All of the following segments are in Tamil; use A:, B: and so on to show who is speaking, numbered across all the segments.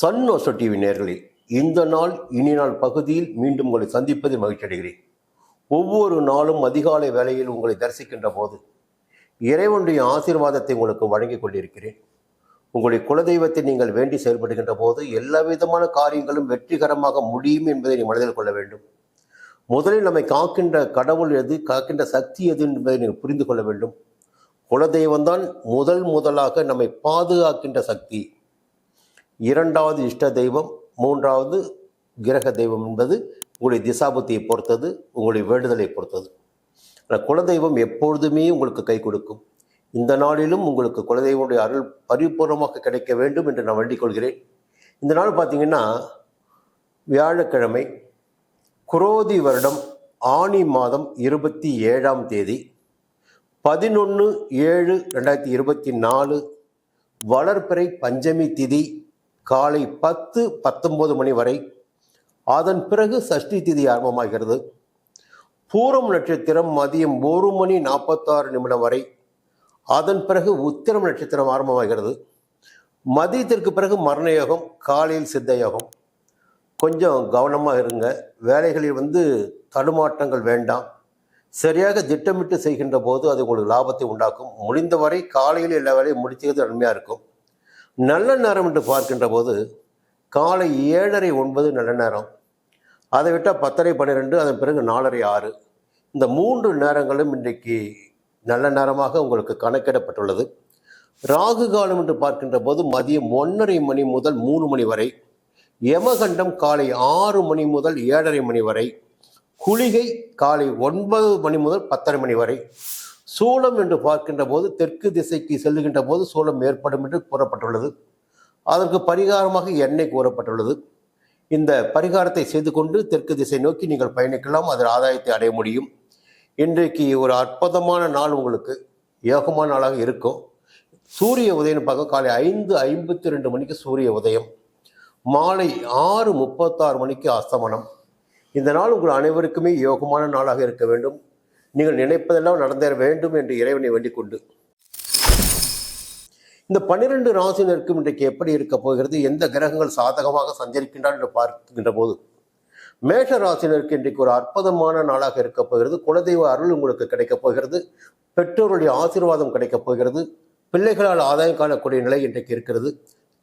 A: சன் ஓசோ டிவி நேர்களே இந்த நாள் இனி நாள் பகுதியில் மீண்டும் உங்களை சந்திப்பதில் மகிழ்ச்சி அடைகிறேன். ஒவ்வொரு நாளும் அதிகாலை வேளையில் உங்களை தரிசிக்கின்ற போது இறைவனுடைய ஆசீர்வாதத்தை உங்களுக்கு வழங்கிக் கொண்டிருக்கிறேன். உங்களுடைய குலதெய்வத்தை நீங்கள் வேண்டி செயல்படுகின்ற போது எல்லா விதமான காரியங்களும் வெற்றிகரமாக முடியும் என்பதை நீ மனதில் கொள்ள வேண்டும். முதலில் நம்மை காக்கின்ற கடவுள் எது காக்கின்ற சக்தி எது என்பதை நீங்கள் புரிந்து கொள்ள வேண்டும். குலதெய்வம்தான் முதல் முதலாக நம்மை பாதுகாக்கின்ற சக்தி. இரண்டாவது இஷ்ட தெய்வம் மூன்றாவது கிரக தெய்வம் என்பது உங்களுடைய திசாபுத்தியை பொறுத்தது உங்களுடைய வேண்டுதலை பொறுத்தது. ஆனால் குலதெய்வம் எப்பொழுதுமே உங்களுக்கு கை கொடுக்கும். இந்த நாளிலும் உங்களுக்கு குலதெய்வனுடைய அருள் பரிபூர்ணமாக கிடைக்க வேண்டும் என்று நான் வேண்டிக் கொள்கிறேன். இந்த நாள் பார்த்தீங்கன்னா வியாழக்கிழமை குரோதி வருடம் ஆனி மாதம் இருபத்தி ஏழாம் தேதி பதினொன்று ஏழு ரெண்டாயிரத்தி இருபத்தி நாலு வளர்பிறை பஞ்சமி திதி காலை பத்து பத்தொன்பது மணி வரை அதன் பிறகு சஷ்டி திதி ஆரம்பமாகிறது. பூரம் நட்சத்திரம் மதியம் ஒரு மணி நாற்பத்தாறு நிமிடம் வரை அதன் பிறகு உத்திரம் நட்சத்திரம் ஆரம்பமாகிறது. மதியத்திற்கு பிறகு மரணயோகம் காலையில் சித்தயோகம். கொஞ்சம் கவனமாக இருங்க. வேலைகளில் வந்து தடுமாற்றங்கள் வேண்டாம். சரியாக திட்டமிட்டு செய்கின்ற போது அது உங்களுக்கு லாபத்தை உண்டாக்கும். முடிந்தவரை காலையில் எல்லா வேலையும் முடிச்சுக்கிறது நன்மையாக இருக்கும். நல்ல நேரம் என்று பார்க்கின்ற போது காலை ஏழரை ஒன்பது நல்ல நேரம். அதை விட்டால் பத்தரை பன்னிரெண்டு அதன் பிறகு நாலரை ஆறு. இந்த மூன்று நேரங்களும் இன்றைக்கு நல்ல நேரமாக உங்களுக்கு கணக்கிடப்பட்டுள்ளது. ராகு காலம் என்று பார்க்கின்ற போது மதியம் ஒன்றரை மணி முதல் மூணு மணி வரை யமகண்டம் காலை ஆறு மணி முதல் ஏழரை மணி வரை குளிகை காலை ஒன்பது மணி முதல் பத்தரை மணி வரை சூளம் என்று பார்க்கின்ற போது தெற்கு திசைக்கு செல்லுகின்ற போது சூளம் ஏற்படும் என்று கூறப்பட்டுள்ளது. அதற்கு பரிகாரமாக எண்ணெய் கூறப்பட்டுள்ளது. இந்த பரிகாரத்தை செய்து கொண்டு தெற்கு திசை நோக்கி நீங்கள் பயணிக்கலாம் அதில் ஆதாயத்தை அடைய முடியும். இன்றைக்கு ஒரு அற்புதமான நாள் உங்களுக்கு யோகமான நாளாக இருக்கும். சூரிய உதயம் பார்க்க காலை ஐந்து ஐம்பத்தி ரெண்டு மணிக்கு சூரிய உதயம். மாலை ஆறு முப்பத்தாறு மணிக்கு அஸ்தமனம். இந்த நாள் உங்கள் அனைவருக்குமே யோகமான நாளாக இருக்க வேண்டும். நீங்கள் நினைப்பதெல்லாம் நடந்தேற வேண்டும் என்று இறைவனை வேண்டிக் கொண்டு இந்த பன்னிரண்டு ராசினருக்கும் இன்றைக்கு எப்படி இருக்க போகிறது? எந்த கிரகங்கள் சாதகமாக சஞ்சரிக்கின்றான் என்று பார்க்கின்ற போது மேஷ ராசினருக்கு இன்றைக்கு ஒரு அற்புதமான நாளாக இருக்க போகிறது. குலதெய்வ அருள் உங்களுக்கு கிடைக்கப் போகிறது. பெற்றோருடைய ஆசீர்வாதம் கிடைக்கப் போகிறது. பிள்ளைகளால் ஆதாயம் காணக்கூடிய நிலை இன்றைக்கு இருக்கிறது.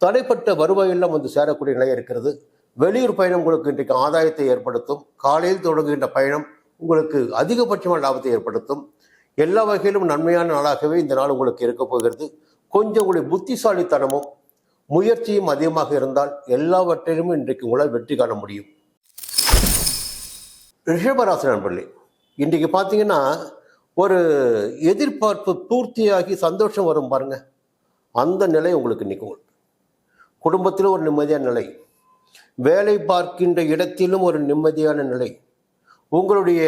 A: தடைப்பட்ட வருவாயெல்லாம் வந்து சேரக்கூடிய நிலை இருக்கிறது. வெளியூர் பயணம் உங்களுக்கு இன்றைக்கு ஆதாயத்தை ஏற்படுத்தும். காலையில் தொடங்குகின்ற பயணம் உங்களுக்கு அதிகபட்சமான லாபத்தை ஏற்படுத்தும். எல்லா வகையிலும் நன்மையான நாளாகவே இந்த நாள் உங்களுக்கு இருக்க போகிறது. கொஞ்சம் உங்களுடைய புத்திசாலித்தனமும் முயற்சியும் அதிகமாக இருந்தால் எல்லாவற்றிலும் இன்றைக்கு உங்களால் வெற்றி காண முடியும். ரிஷபராசி நண்பர்களே இன்றைக்கு பார்த்தீங்கன்னா ஒரு எதிர்பார்ப்பு பூர்த்தியாகி சந்தோஷம் வரும் பாருங்க. அந்த நிலை உங்களுக்கு நிற்கும். குடும்பத்திலும் ஒரு நிம்மதியான நிலை. வேலை பார்க்கின்ற இடத்திலும் ஒரு நிம்மதியான நிலை. உங்களுடைய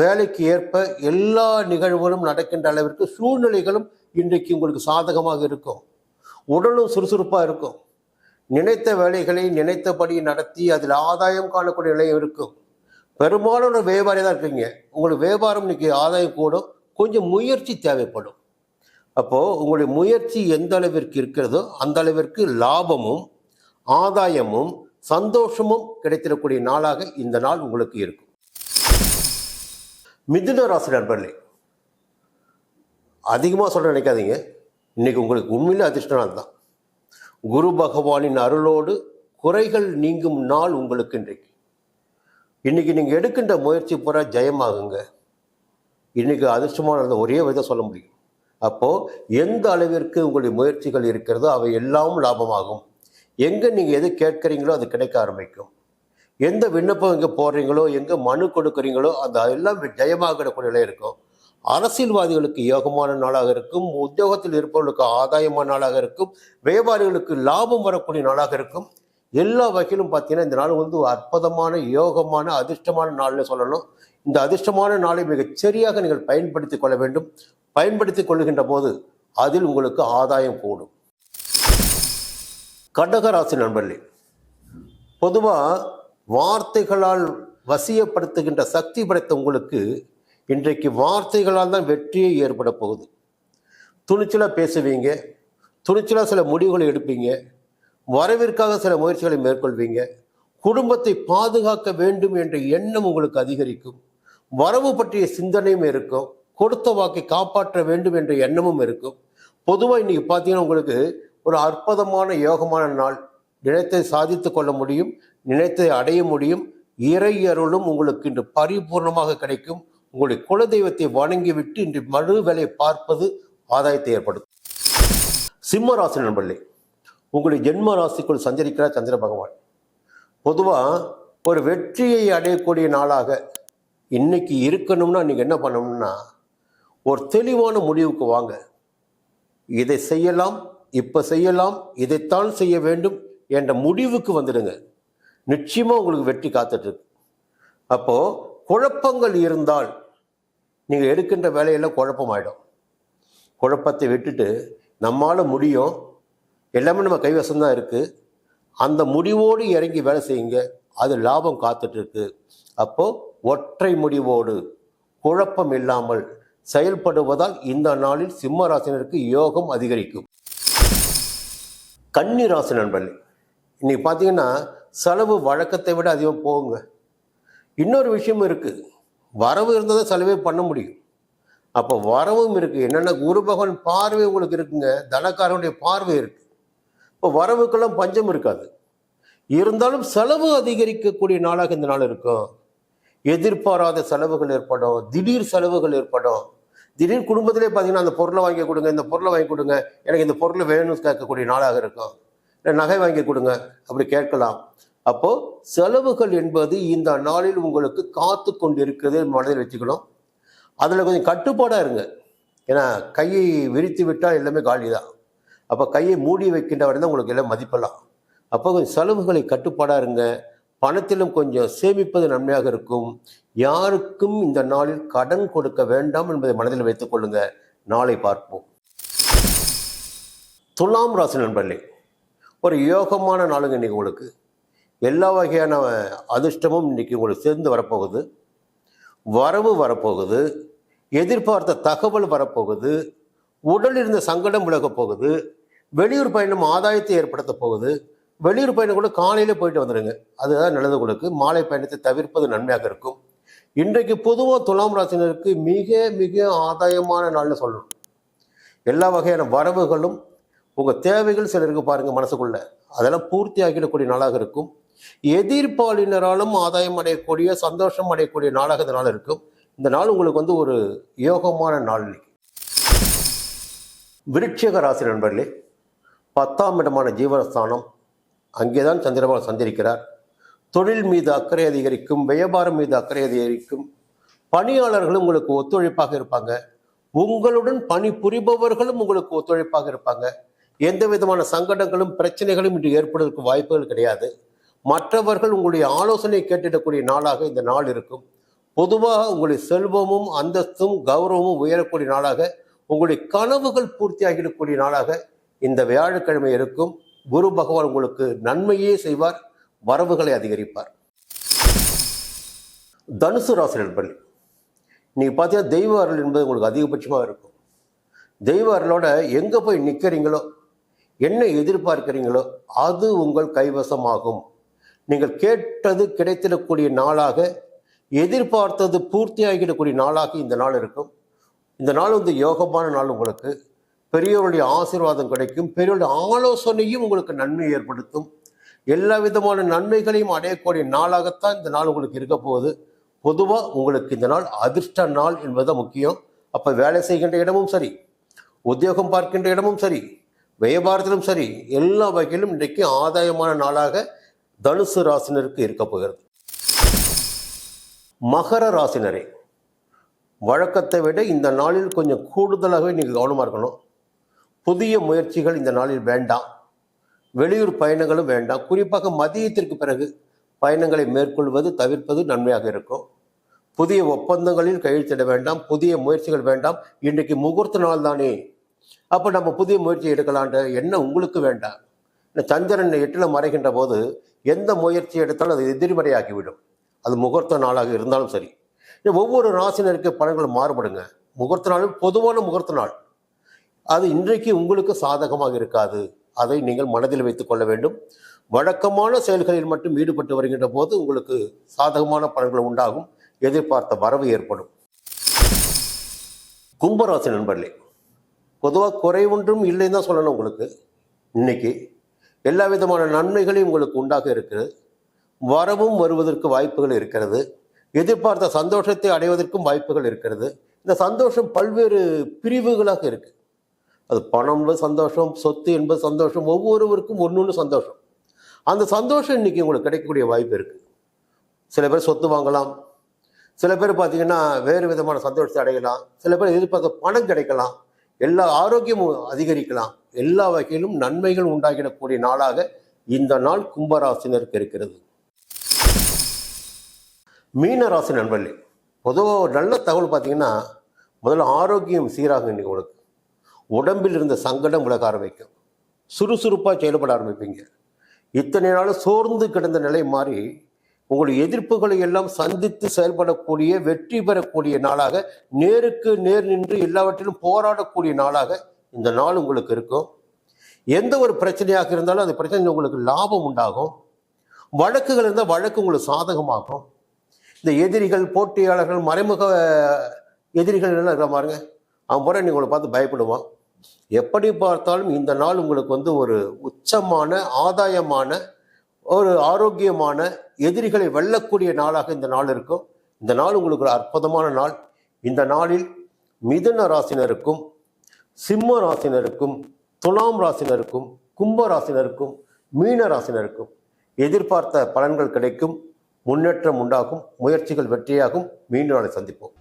A: வேலைக்கு ஏற்ப எல்லா நிகழ்வுகளும் நடக்கின்ற அளவிற்கு சூழ்நிலைகளும் இன்றைக்கு உங்களுக்கு சாதகமாக இருக்கும். உடலும் சுறுசுறுப்பாக இருக்கும். நினைத்த வேலைகளை நினைத்தபடி நடத்தி அதில் ஆதாயம் காணக்கூடிய நிலையும் இருக்கும். பெரும்பாலான வியாபாரி தான் இருக்கீங்க. உங்களுக்கு வியாபாரம் இன்னைக்கு ஆதாயம் கூடும். கொஞ்சம் முயற்சி தேவைப்படும். அப்போது உங்களுடைய முயற்சி எந்த அளவிற்கு இருக்கிறதோ அந்த அளவிற்கு லாபமும் ஆதாயமும் சந்தோஷமும் கிடைத்திடக்கூடிய நாளாக இந்த நாள் உங்களுக்கு இருக்கும். மிதுன ராசி நண்பர்களே அதிகமாக சொல்ல நினைக்காதீங்க. இன்றைக்கி உங்களுக்கு உண்மையிலே அதிர்ஷ்ட நாள் தான் குரு பகவானின் அருளோடு குறைகள் நீங்கும் நாள் உங்களுக்கு இன்றைக்கு. இன்றைக்கி நீங்கள் எடுக்கின்ற முயற்சி பூரா ஜெயமாகுங்க. இன்னைக்கு அதிர்ஷ்டமான ஒரே விதம் சொல்ல முடியும். அப்போது எந்த அளவிற்கு உங்களுடைய முயற்சிகள் இருக்கிறதோ அவை எல்லாம் லாபமாகும். எங்கே நீங்கள் எது கேட்குறீங்களோ அது கிடைக்க ஆரம்பிக்கும். எந்த விண்ணப்பம் எங்கே போடுறீங்களோ எங்கே மனு கொடுக்குறீங்களோ அந்த எல்லாம் ஜெயமாகக்கூடிய நிலை இருக்கும். அரசியல்வாதிகளுக்கு யோகமான நாளாக இருக்கும். உத்தியோகத்தில் இருப்பவர்களுக்கு ஆதாயமான நாளாக இருக்கும். வியாபாரிகளுக்கு லாபம் வரக்கூடிய நாளாக இருக்கும். எல்லா வகையிலும் பார்த்தீங்கன்னா இந்த நாள் வந்து அற்புதமான யோகமான அதிர்ஷ்டமான நாள்னு சொல்லணும். இந்த அதிர்ஷ்டமான நாளை மிகச் சரியாக நீங்கள் பயன்படுத்திக் கொள்ள வேண்டும். பயன்படுத்தி கொள்ளுகின்ற போது அதில் உங்களுக்கு ஆதாயம் கூடும். கடகராசி நண்பர்களே பொதுவாக வார்த்தைகளால் வசியப்படுத்துகின்ற சக்தி படைத்த உங்களுக்கு இன்றைக்கு வார்த்தைகளால் தான் வெற்றியே ஏற்பட போகுது. துணிச்சலாக பேசுவீங்க துணிச்சலாக சில முடிவுகளை எடுப்பீங்க வரவிற்காக சில முயற்சிகளை மேற்கொள்வீங்க குடும்பத்தை பாதுகாக்க வேண்டும் என்ற எண்ணம் உங்களுக்கு அதிகரிக்கும் வரவு பற்றிய சிந்தனையும் இருக்கும் கொடுத்த வாக்கை காப்பாற்ற வேண்டும் என்ற எண்ணமும் இருக்கும். பொதுவாக இன்னைக்கு பார்த்தீங்கன்னா உங்களுக்கு ஒரு அற்புதமான யோகமான நாள் நினைத்தை சாதித்து கொள்ள முடியும் நினைத்தை அடைய முடியும். இறை அருளும் உங்களுக்கு இன்று பரிபூர்ணமாக கிடைக்கும். உங்களுடைய குலதெய்வத்தை வணங்கிவிட்டு இன்று மறு வேலை பார்ப்பது ஆதாயத்தை ஏற்படுத்தும். சிம்ம ராசி நண்பர்களே உங்களுடைய ஜென்ம ராசிக்குள் சஞ்சரிக்கிறார் சந்திர பகவான். பொதுவாக ஒரு வெற்றியை அடையக்கூடிய நாளாக இன்னைக்கு இருக்கணும்னா நீங்கள் என்ன பண்ணணும்னா ஒரு தெளிவான முடிவுக்கு வாங்க. இதை செய்யலாம் இப்போ செய்யலாம் இதைத்தான் செய்ய வேண்டும் என்ற முடிவுக்கு வந்துடுங்க. நிச்சயமாக உங்களுக்கு வெற்றி காத்துட்ருக்கு. அப்போது குழப்பங்கள் இருந்தால் நீங்கள் எடுக்கின்ற வேலையெல்லாம் குழப்பமாயிடும். குழப்பத்தை விட்டுட்டு நம்மளால் முடியும். எல்லாமே நம்ம கைவசம் தான் இருக்குது அந்த முடிவோடு இறங்கி வேலை செய்யுங்க. அது லாபம் காத்துட்ருக்கு. அப்போது ஒற்றை முடிவோடு குழப்பம் இல்லாமல் செயல்படுவதால் இந்த நாளில் சிம்ம ராசினருக்கு யோகம் அதிகரிக்கும். கன்னி ராசி நண்பர்களே இன்னைக்கு பார்த்தீங்கன்னா செலவு வழக்கத்தை விட அதிகம் போகுங்க. இன்னொரு விஷயமும் இருக்குது வரவு இருந்தால் தான் செலவே பண்ண முடியும். அப்போ வரவும் இருக்குது என்னென்ன குரு பகவான் பார்வை உங்களுக்கு இருக்குங்க. தனக்காரனுடைய பார்வை இருக்குது இப்போ வரவுக்கெல்லாம் பஞ்சம் இருக்காது. இருந்தாலும் செலவு அதிகரிக்கக்கூடிய நாளாக இந்த நாள் இருக்கும். எதிர்பாராத செலவுகள் ஏற்படும். திடீர் செலவுகள் ஏற்படும். திடீர் குடும்பத்திலே பார்த்தீங்கன்னா அந்த பொருளை வாங்கி கொடுங்க இந்த பொருளை வாங்கி கொடுங்க எனக்கு இந்த பொருளை வேணும்னு கேட்கக்கூடிய நாளாக இருக்கும். நகை வாங்கி கொடுங்க அப்படி கேட்கலாம். அப்போ செலவுகள் என்பது இந்த நாளில் உங்களுக்கு காத்து கொண்டு இருக்கிறது மனதில் வச்சுக்கணும். அதில் கொஞ்சம் கட்டுப்பாடாக இருங்க. ஏன்னா கையை விரித்து விட்டால் எல்லாமே காலி தான் அப்போ கையை மூடி வைக்கின்ற வரை தான் உங்களுக்கு எல்லாம் மதிப்பெல்லாம். அப்போ கொஞ்சம் செலவுகளை கட்டுப்பாடாக இருங்க. பணத்திலும் கொஞ்சம் சேமிப்பது நன்மையாக இருக்கும். யாருக்கும் இந்த நாளில் கடன் கொடுக்க வேண்டாம் என்பதை மனதில் வைத்துக் கொள்ளுங்க. நாளை பார்ப்போம். துலாம் ராசி நண்பர்களே ஒரு யோகமான நாளுங்க இன்னைக்கு உங்களுக்கு. எல்லா வகையான அதிர்ஷ்டமும் இன்றைக்கி உங்களுக்கு சேர்ந்து வரப்போகுது. வரவு வரப்போகுது. எதிர்பார்த்த தகவல் வரப்போகுது. உடல் இருந்த சங்கடம் விலகப் போகுது. வெளியூர் பயணம் ஆதாயத்தை ஏற்படுத்த போகுது. வெளியூர் பயணம் கூட காலையில் போயிட்டு வந்துடுங்க அதுதான் நல்லது உங்களுக்கு. மாலை பயணத்தை தவிர்ப்பது நன்மையாக இருக்கும். இன்றைக்கு பொதுவாக துலாம் ராசினருக்கு மிக மிக ஆதாயமான நாள்னு சொல்லணும். எல்லா வகையான வரவுகளும் உங்கள் தேவைகள் சிலருக்கு பாருங்கள் மனசுக்குள்ள. அதெல்லாம் பூர்த்தி ஆகிடக்கூடிய நாளாக இருக்கும். எதிர்பாலினராலும் ஆதாயம் அடையக்கூடிய சந்தோஷம் அடையக்கூடிய நாளாக இந்த நாள் இருக்கும். இந்த நாள் உங்களுக்கு வந்து ஒரு யோகமான நாள் இன்னைக்கு. விருட்சிக ராசி நண்பர்களே பத்தாம் இடமான ஜீவனஸ்தானம். அங்கேதான் சந்திரபால் சந்திரிக்கிறார். தொழில் மீது அக்கறை அதிகரிக்கும் வியாபாரம் மீது அக்கறை அதிகரிக்கும். பணியாளர்களும் உங்களுக்கு ஒத்துழைப்பாக இருப்பாங்க. உங்களுடன் பணி புரிபவர்களும் உங்களுக்கு ஒத்துழைப்பாக இருப்பாங்க. எந்த விதமான சங்கடங்களும் பிரச்சனைகளும் இன்று ஏற்படுவதற்கு வாய்ப்புகள் கிடையாது. மற்றவர்கள் உங்களுடைய ஆலோசனை கேட்டிடக்கூடிய நாளாக இந்த நாள் இருக்கும். பொதுவாக உங்களுடைய செல்வமும் அந்தஸ்தும் கௌரவமும் உயரக்கூடிய நாளாக உங்களுடைய கனவுகள் பூர்த்தியாகிடக்கூடிய நாளாக இந்த வியாழக்கிழமை இருக்கும். குரு பகவான் உங்களுக்கு நன்மையே செய்வார் வரவுகளை அதிகரிப்பார். தனுசு ராசி நண்பர்கள் நீங்கள் பார்த்தீங்கன்னா தெய்வ அருள் என்பது உங்களுக்கு அதிகபட்சமாக இருக்கும். தெய்வ அருளோட எங்கே போய் நிற்கிறீங்களோ என்ன எதிர்பார்க்கிறீங்களோ அது உங்கள் கைவசமாகும். நீங்கள் கேட்டது கிடைத்திடக்கூடிய நாளாக எதிர்பார்த்தது பூர்த்தியாகிடக்கூடிய நாளாக இந்த நாள் இருக்கும். இந்த நாள் வந்து யோகமான நாள் உங்களுக்கு. பெரியவருடைய ஆசீர்வாதம் கிடைக்கும். பெரியவருடைய ஆலோசனையும் உங்களுக்கு நன்மை ஏற்படுத்தும். எல்லா விதமான நன்மைகளையும் அடையக்கூடிய நாளாகத்தான் இந்த நாள் உங்களுக்கு இருக்க போகுது. பொதுவாக உங்களுக்கு இந்த நாள் அதிர்ஷ்ட நாள் என்பது முக்கியம். அப்போ வேலை செய்கின்ற இடமும் சரி. உத்தியோகம் பார்க்கின்ற இடமும் சரி. வியாபாரத்திலும் சரி எல்லா வகையிலும் இன்றைக்கு ஆதாயமான நாளாக தனுசு ராசினருக்கு இருக்க போகிறது. மகர ராசினரே வழக்கத்தை விட இந்த நாளில் கொஞ்சம் கூடுதலாகவே நீங்கள் கவனமாக இருக்கணும். புதிய முயற்சிகள் இந்த நாளில் வேண்டாம். வெளியூர் பயணங்களும் வேண்டாம். குறிப்பாக மதியத்திற்கு பிறகு பயணங்களை மேற்கொள்வது தவிர்ப்பது நன்மையாக இருக்கும். புதிய ஒப்பந்தங்களில் கையெழுத்திட வேண்டாம். புதிய முயற்சிகள் வேண்டாம். இன்றைக்கு முகூர்த்த நாள் தானே. அப்போ நம்ம புதிய முயற்சி எடுக்கலான்ற எண்ணம் உங்களுக்கு வேண்டாம். இந்த சந்திரன் எட்டில் மறைகின்ற போது எந்த முயற்சி எடுத்தாலும் அது எதிர்மறையாகிவிடும். அது முகூர்த்த நாளாக இருந்தாலும் சரி. ஒவ்வொரு ராசினருக்கு பலன்கள் மாறுபடுங்க. முகூர்த்த நாள் பொதுவான முகூர்த்த நாள். அது இன்றைக்கு உங்களுக்கு சாதகமாக இருக்காது. அதை நீங்கள் மனதில் வைத்துக் கொள்ள வேண்டும். வழக்கமான செயல்களில் மட்டும் ஈடுபட்டு வருகின்ற போது உங்களுக்கு சாதகமான பலன்கள் உண்டாகும். எதிர்பார்த்த வரவு ஏற்படும். கும்பராசி நண்பர்களே பொதுவாக குறைவொன்றும் இல்லைன்னு தான் சொல்லணும் உங்களுக்கு. இன்னைக்கு எல்லா விதமான நன்மைகளையும் உங்களுக்கு உண்டாக இருக்கிறது. வரவும் வருவதற்கு வாய்ப்புகள் இருக்கிறது. எதிர்பார்த்த சந்தோஷத்தை அடைவதற்கும் வாய்ப்புகள் இருக்கிறது. இந்த சந்தோஷம் பல்வேறு பிரிவுகளாக இருக்குது அது பணம் சந்தோஷம் சொத்து என்பது சந்தோஷம் ஒவ்வொருவருக்கும் ஒன்று ஒன்று சந்தோஷம். அந்த சந்தோஷம் இன்னைக்கு உங்களுக்கு கிடைக்கக்கூடிய வாய்ப்பு இருக்குது சில பேர் சொத்து வாங்கலாம். சில பேர் பார்த்தீங்கன்னா வேறு விதமான சந்தோஷத்தை அடையலாம். சில பேர் எதிர்பார்த்த பணம் கிடைக்கலாம். எல்லா ஆரோக்கியமும் அதிகரிக்கலாம். எல்லா வகையிலும் நன்மைகள் உண்டாகிடக்கூடிய நாளாக இந்த நாள் கும்பராசினருக்கு இருக்கிறது. மீனராசி நண்பர்களே பொதுவாக ஒரு நல்ல தகவல் பார்த்தீங்கன்னா முதல்ல ஆரோக்கியம் சீராகும் இன்றைக்கி உங்களுக்கு. உடம்பில் இருந்த சங்கடம் விலக ஆரம்பிக்கும். சுறுசுறுப்பாக செயல்பட ஆரம்பிப்பீங்க. இத்தனை நாள் சோர்ந்து கிடந்த நிலை மாறி உங்களுடைய எதிர்ப்புகளை எல்லாம் சந்தித்து செயல்படக்கூடிய வெற்றி பெறக்கூடிய நாளாக நேருக்கு நேர் நின்று எல்லாவற்றிலும் போராடக்கூடிய நாளாக இந்த நாள் உங்களுக்கு இருக்கும். எந்த ஒரு பிரச்சனையாக இருந்தாலும் அந்த பிரச்சனை உங்களுக்கு லாபம் உண்டாகும். வழக்குகள் இருந்தால் வழக்கு உங்களுக்கு சாதகமாகும். இந்த எதிரிகள் போட்டியாளர்கள் மறைமுக எதிரிகள் எல்லாம் இருக்கிற பாருங்க. அவன் முறை நீங்கள் உங்களை பார்த்து பயப்படுவான். எப்படி பார்த்தாலும் இந்த நாள் உங்களுக்கு வந்து ஒரு உச்சமான ஆதாயமான ஒரு ஆரோக்கியமான எதிரிகளை வெல்லக்கூடிய நாளாக இந்த நாள் இருக்கும். இந்த நாள் உங்களுக்கு ஒரு அற்புதமான நாள். இந்த நாளில் மிதுன ராசினருக்கும் சிம்ம ராசினருக்கும் துலாம் ராசினருக்கும் கும்ப ராசினருக்கும் மீன ராசினருக்கும் எதிர்பார்த்த பலன்கள் கிடைக்கும். முன்னேற்றம் உண்டாகும். முயற்சிகள் வெற்றியாகும். மீண்டும் நாளை சந்திப்போம்.